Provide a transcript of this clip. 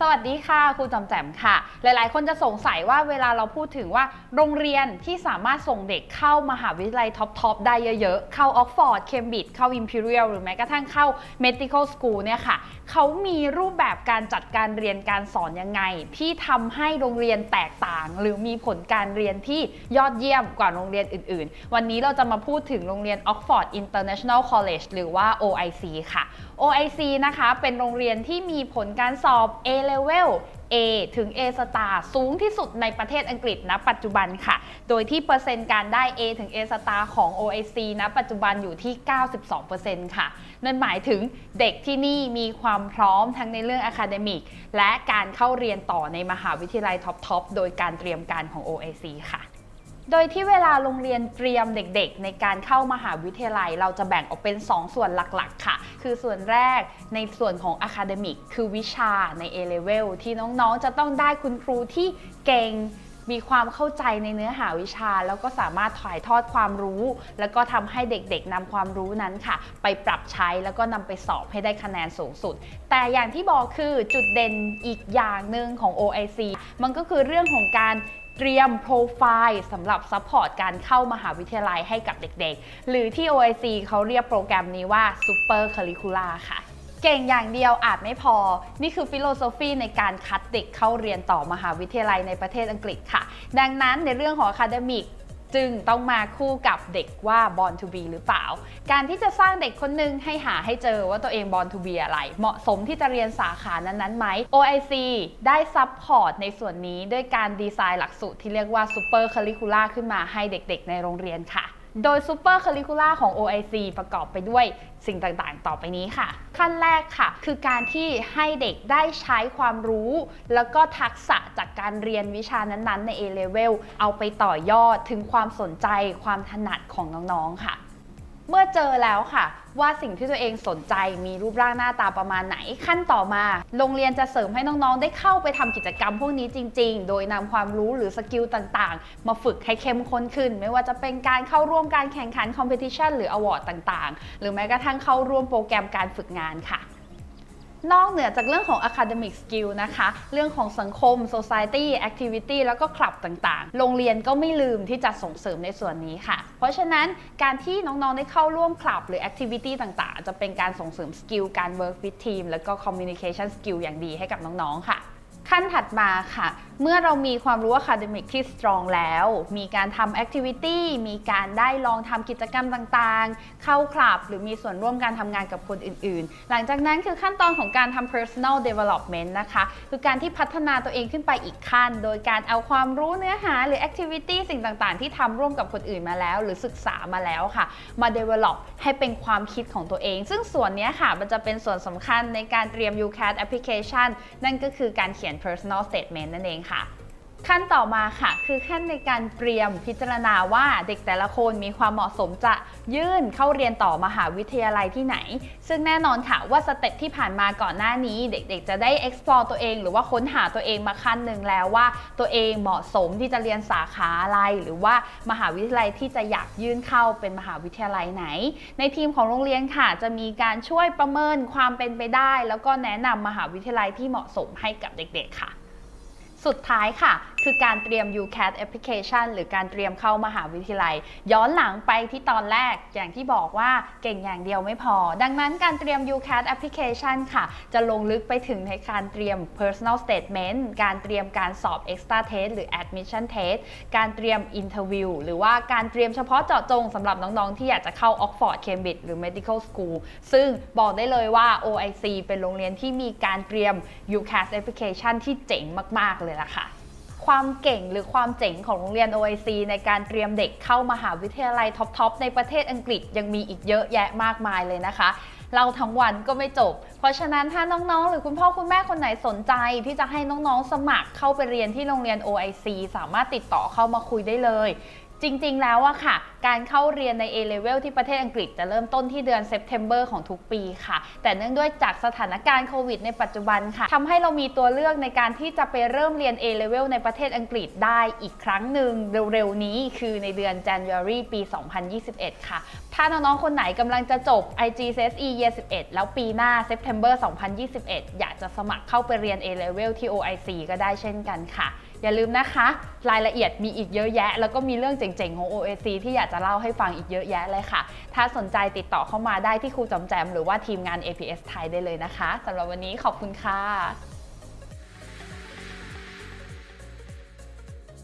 สวัสดีค่ะครูจอมแจมค่ะ หลายๆ คนจะสงสัยว่าเวลาเราพูดถึงว่าโรงเรียนที่สามารถส่งเด็กเข้ามหาวิทยาลัยท็อป ๆ ได้เยอะ ๆ เข้าออกฟอร์ดเคมบริดจ์เข้า Imperial หรือแม้กระทั่งเข้า Medical School เนี่ยค่ะเขามีรูปแบบการจัดการเรียนการสอนยังไง ที่ทำให้โรงเรียนแตกต่าง หรือมีผลการเรียนที่ยอดเยี่ยมกว่าโรงเรียนอื่น ๆ วันนี้เราจะมาพูดถึงโรงเรียน Oxford International College หรือว่า OIC ค่ะ OIC นะคะเป็นโรงเรียนที่มีผลการสอบ A level A ถึง A star สูงที่สุดในประเทศอังกฤษณปัจจุบันค่ะ โดยที่เปอร์เซ็นต์การได้ A ถึง A star ของ OIC ณปัจจุบันอยู่ที่ 92%ค่ะ นั่นหมายถึงเด็กที่นี่มีความพร้อมทั้งในเรื่องอะคาเดมิกและการเข้าเรียนต่อในมหาวิทยาลัยท็อป ๆ โดยการเตรียมการของ OIC ค่ะโดยที่เวลาโรงเรียนเตรียมเด็กๆ ในการเข้ามหาวิทยาลัย เราจะแบ่งออกเป็น 2 ส่วนหลักๆ ค่ะ คือส่วนแรกในส่วนของ Academic คือวิชาใน A Level ที่น้องๆ จะต้องได้คุณครูที่เก่งมีความเข้าใจในเนื้อหาวิชา แล้วก็สามารถถ่ายทอดความรู้ แล้วก็ทำให้เด็กๆนำความรู้นั้นค่ะ ไปปรับใช้แล้วก็นำไปสอบให้ได้คะแนนสูงสุด แต่อย่างที่บอกคือจุดเด่นอีกอย่างหนึ่งของ OIC มันก็คือเรื่องของการ เตรียมโปรไฟล์สำหรับซัพพอร์ตการเข้ามหาวิทยาลัยให้กับเด็กๆ หรือที่ OIC เขาเรียกโปรแกรมนี้ว่า Super Curricular ค่ะเก่งอย่างเดียวอาจไม่พอ นี่คือฟิโลโซฟีในการคัดเด็กเข้าเรียนต่อมหาวิทยาลัยในประเทศอังกฤษค่ะ ดังนั้นในเรื่องของอะคาเดมิก จึงต้องมาคู่กับเด็กว่า born to be หรือเปล่า การที่จะสร้างเด็กคนหนึ่งให้หาให้เจอว่าตัวเอง born to be อะไร เหมาะสมที่จะเรียนสาขานั้นๆไหม OIC ได้ซัพพอร์ตในส่วนนี้ด้วยการดีไซน์หลักสูตรที่เรียกว่า super curricular ขึ้นมาให้เด็กๆ ในโรงเรียนค่ะ โดยซูเปอร์คาลิคูล่าของ OIC ประกอบไปด้วยสิ่งต่างๆ ต่อไปนี้ค่ะ ขั้นแรกค่ะ คือการที่ให้เด็กได้ใช้ความรู้ แล้วก็ทักษะจากการเรียนวิชานั้นๆ ใน A Level เอาไปต่อยอดถึงความสนใจความถนัดของน้องๆ ค่ะ เมื่อเจอแล้วค่ะ ว่าสิ่งที่ตัวเองสนใจมีรูปร่างหน้าตาประมาณไหน ขั้นต่อมา โรงเรียนจะเสริมให้น้องๆ ได้เข้าไปทำกิจกรรมพวกนี้จริง ๆ โดยนำความรู้หรือสกิลต่างๆ มาฝึกให้เข้มข้นขึ้น ไม่ว่าจะเป็นการเข้าร่วมการแข่งขันคอมเพติชันหรืออวอร์ดต่างๆ หรือแม้กระทั่งเข้าร่วมโปรแกรมการฝึกงานค่ะ นอกเหนือจากเรื่องของ academic skill นะคะ เรื่องของสังคม society activity แล้วก็คลับต่างๆ โรงเรียนก็ไม่ลืมที่จะส่งเสริมในส่วนนี้ค่ะ เพราะฉะนั้นการที่น้องๆ ได้เข้าร่วมคลับหรือ activity ต่างๆ จะเป็นการส่งเสริมสกิลการ work with team แล้วก็ communication skill อย่างดีให้กับน้องๆ ค่ะ ขั้นถัดมาค่ะ เมื่อเรามีความรู้ academic ที่ strong แล้ว มีการทำ activity มีการได้ลองทำกิจกรรมต่างๆ เข้าคลับ หรือมีส่วนร่วมการทำงานกับคนอื่นๆ หลังจากนั้นคือขั้นตอนของการทำ personal development นะคะ คือการที่พัฒนาตัวเองขึ้นไปอีกขั้น โดยการเอาความรู้เนื้อหาหรือ activity สิ่งต่างๆ ที่ทำร่วมกับคนอื่นมาแล้ว หรือศึกษามาแล้วค่ะ มา develop ให้เป็นความคิดของตัวเอง ซึ่งส่วนนี้ค่ะมันจะเป็นส่วนสำคัญในการเตรียม UCAT application นั่นก็คือการเขียน personal statement นั่นเองค่ะ ขั้นต่อมาค่ะ คือขั้นในการเตรียมพิจารณาว่าเด็กแต่ละคนมีความเหมาะสมจะยื่นเข้าเรียนต่อมหาวิทยาลัยที่ไหน ซึ่งแน่นอนค่ะว่าสเต็ปที่ผ่านมาก่อนหน้านี้ เด็กๆ จะได้ explore ตัวเอง หรือว่าค้นหาตัวเองมาขั้นหนึ่งแล้วว่า ตัวเองเหมาะสมที่จะเรียนสาขาอะไร หรือว่ามหาวิทยาลัยที่จะอยากยื่นเข้าเป็นมหาวิทยาลัยไหน ในทีมของโรงเรียนค่ะ จะมีการช่วยประเมินความเป็นไปได้ แล้วก็แนะนำมหาวิทยาลัยที่เหมาะสมให้กับเด็ก ๆ ค่ะ สุดท้ายค่ะ คือการเตรียม UCAT application หรือการเตรียมเข้ามหาวิทยาลัย ย้อนหลังไปที่ตอนแรกอย่างที่บอกว่าเก่งอย่างเดียวไม่พอ ดังนั้นการเตรียม UCAT application ค่ะ จะลงลึกไปถึงในการเตรียม personal statement การเตรียมการสอบ extra test หรือ admission test การเตรียม interview หรือว่าการเตรียมเฉพาะเจาะจงสำหรับน้องๆ ที่อยากจะเข้า Oxford Cambridge หรือ Medical School ซึ่งบอกได้เลยว่า OIC เป็นโรงเรียนที่มีการเตรียม UCAT application ที่เจ๋งมาก ๆ เลยล่ะค่ะความเก่งหรือความเจ๋งของโรงเรียน OIC ในการเตรียมเด็กเข้ามหาวิทยาลัยท็อป ๆ ในประเทศอังกฤษยังมีอีกเยอะแยะมากมายเลยนะคะ เราทั้งวันก็ไม่จบ เพราะฉะนั้นถ้าน้อง ๆ หรือคุณพ่อคุณแม่คนไหนสนใจ ที่จะให้น้อง ๆ สมัครเข้าไปเรียนที่โรงเรียน OIC สามารถติดต่อเข้ามาคุยได้เลย จริงๆ แล้วอะค่ะ การเข้าเรียนใน A level ที่ประเทศอังกฤษจะเริ่มต้นที่เดือน September ของทุกปีค่ะ แต่เนื่องด้วยจากสถานการณ์โควิดในปัจจุบันค่ะทำให้เรามีตัวเลือกในการที่จะไปเริ่มเรียน A level ในประเทศอังกฤษได้อีกครั้งหนึ่งเร็วๆ นี้คือในเดือน January ปี 2021 ค่ะ ถ้าน้องๆ คนไหนกำลังจะจบ IGCSE Year 11 แล้วปีหน้า September 2021 อยากจะสมัครเข้าไปเรียน A level ที่ OIC ก็ได้เช่นกันค่ะ อย่าลืมนะคะ รายละเอียดมีอีกเยอะแยะ แล้วก็มีเรื่องจ๋งๆ ของ OAC ที่อยากจะเล่าให้ฟังอีกเยอะแยะเลยค่ะ ถ้าสนใจติดต่อเข้ามาได้ที่ครูจอมแจม หรือว่าทีมงาน APS ไทยได้เลยนะคะสำหรับวันนี้ขอบคุณค่ะ